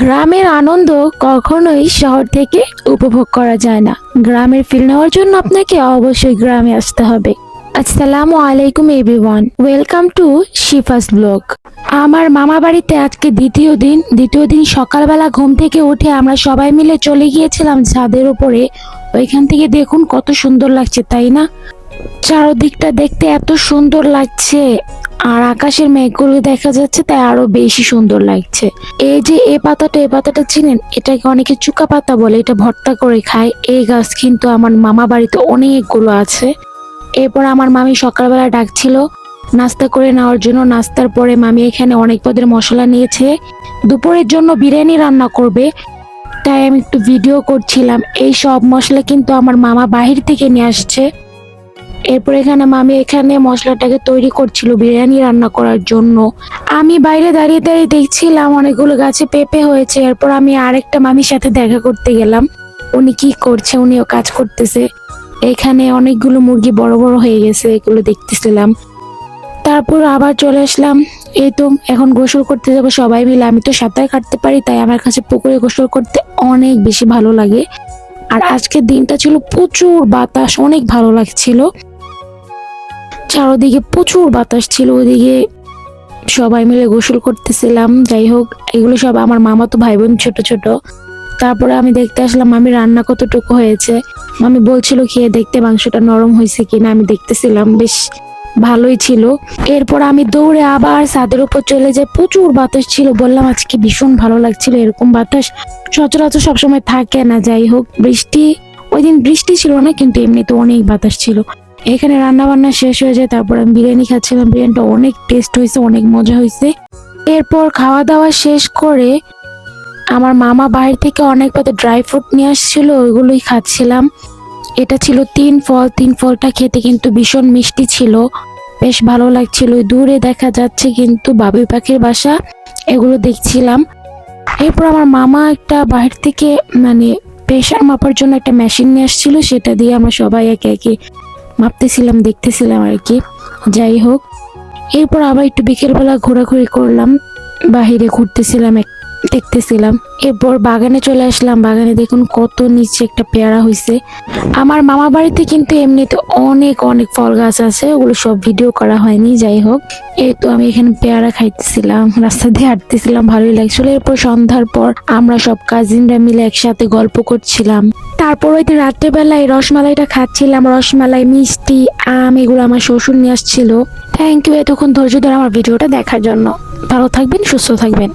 গ্রামের আনন্দ কখনোই শহর থেকে উপভোগ করা যায় না। গ্রামের ফিল নেওয়ার জন্য আপনাকে অবশ্যই গ্রামে আসতে হবে। আসসালামু আলাইকুম everyone welcome to Shifa's blog আমার মামা বাড়িতে আজকে দ্বিতীয় দিন দ্বিতীয় দিন সকালবেলা ঘুম থেকে উঠে আমরা সবাই মিলে চলে গিয়েছিলাম ছাদের উপরে। ওইখান থেকে দেখুন কত সুন্দর লাগছে, তাই না? চারদিকটা দেখতে এত সুন্দর লাগছে। আর আকাশের মেঘগুলো দেখা যাচ্ছে, তাই আরও বেশি সুন্দর লাগছে। এই যে এ পাতাটা এই পাতাটা চিনেন? এটাকে অনেকে চুকা পাতা বলে, এটা ভর্তা করে খায়। এই গাছ কিন্তু আমার মামা বাড়িতে অনেকগুলো আছে। এরপর আমার মামি সকালবেলা ডাকছিল নাস্তা করে নেওয়ার জন্য। নাস্তার পরে মামি এখানে অনেক পদের মশলা নিয়েছে। দুপুরের জন্য বিরিয়ানি রান্না করবে, তাই আমি একটু ভিডিও করছিলাম। এই সব মশলা কিন্তু আমার মামা বাহির থেকে নিয়ে আসছে। এরপর এখানে মামি এখানে মশলাটাকে তৈরি করছিল বিরিয়ানি রান্না করার জন্য। আমি বাইরে দাঁড়িয়ে দাঁড়িয়ে দেখছিলাম অনেকগুলো গাছে পেঁপে হয়েছে। এরপর আমি আরেকটা মামির সাথে দেখা করতে গেলাম। উনি কি করছে? উনিও কাজ করতেছে। এখানে অনেকগুলো মুরগি বড় বড় হয়ে গেছে, এগুলো দেখতেছিলাম। তারপর আবার চলে আসলাম। এই তো এখন গোসল করতে যাব সবাই মিলে। আমি তো সাঁতার কাটতে পারি, তাই আমার কাছে পুকুরে গোসল করতে অনেক বেশি ভালো লাগে। আর আজকের দিনটা ছিল প্রচুর বাতাস, অনেক ভালো লাগছিল। চারোদিকে প্রচুর বাতাস ছিল, ওদিকে সবাই মিলে গোসল করতেছিলাম। যাই হোক, এগুলো সব আমার মামা তো ভাই বোন ছোট ছোট। তারপরে আমি দেখতে আসলাম, মামি, রান্না কতটুকু হয়েছে? মামি বলছিল, খেয়ে দেখতে মাংসটা নরম হয়েছে কিনা? আমি দেখতেছিলাম, বেশ ভালোই ছিল। এরপর আমি দৌড়ে আবার ছাদের উপর চলে যাই। প্রচুর বাতাস ছিল, বললাম, আজকে ভীষণ ভালো লাগছিল, এরকম বাতাস সচরাচর সবসময় থাকে না। যাই হোক, বৃষ্টি, ওই দিন বৃষ্টি ছিল না, কিন্তু এমনিতে অনেক বাতাস ছিল। এখানে রান্না বান্না শেষ হয়ে যায়, তারপর আমি বিরিয়ানি খাচ্ছিলাম। বিরিয়ানিটা অনেক টেস্ট হয়েছে, অনেক মজা হয়েছে। এরপর খাওয়া দাওয়া শেষ করে আমার মামা বাইরে থেকে অনেক পথে ড্রাই ফ্রুট নিয়ে আসছিল, ওইগুলোই খাচ্ছিলাম। এটা ছিল তিন ফল, তিন ফলটা খেতে কিন্তু ভীষণ মিষ্টি ছিল। বেশ ভালো লাগছিল দূরে দেখা যাচ্ছে কিন্তু বাবুই পাখির বাসা, এগুলো দেখছিলাম। এরপর আমার মামা একটা বাইরে থেকে মানে প্রেশার মাপার জন্য একটা মেশিন নিয়ে আসছিল, সেটা দিয়ে আমরা সবাই একে একে মাপতেছিলাম দেখতেছিলাম আর কি। যাই হোক, এরপর আবার একটু বিকেলবেলা ঘোরাঘুরি করলাম, বাহিরে ঘুরতেছিলাম দেখতেছিলাম। এরপর বাগানে চলে আসলাম। বাগানে দেখুন কত নিচে একটা পেয়ারা হয়েছে আমার মামা বাড়িতে কিন্তু এমনিতে অনেক অনেক ফল গাছ আছে। ওগুলো সব ভিডিও করা হয়নি, যাই হোক। এই তো আমি এখানে পেয়ারা খাইতেছিলাম, রাস্তা দিয়ে হাঁটতেছিলাম, ভালোই লাগছিল। এরপর সন্ধ্যার পর আমরা সব কাজিনরা মিলে একসাথে গল্প করছিলাম। তারপর ওই রাত্রেবেলায় রসমালাইটা খাচ্ছিলাম, রসমালাই, মিষ্টি, আম, এগুলো আমার শ্বশুর নিয়ে আসছিল। থ্যাংক ইউ এতক্ষণ ধৈর্য ধরে আমার ভিডিওটা দেখার জন্য। ভালো থাকবেন, সুস্থ থাকবেন।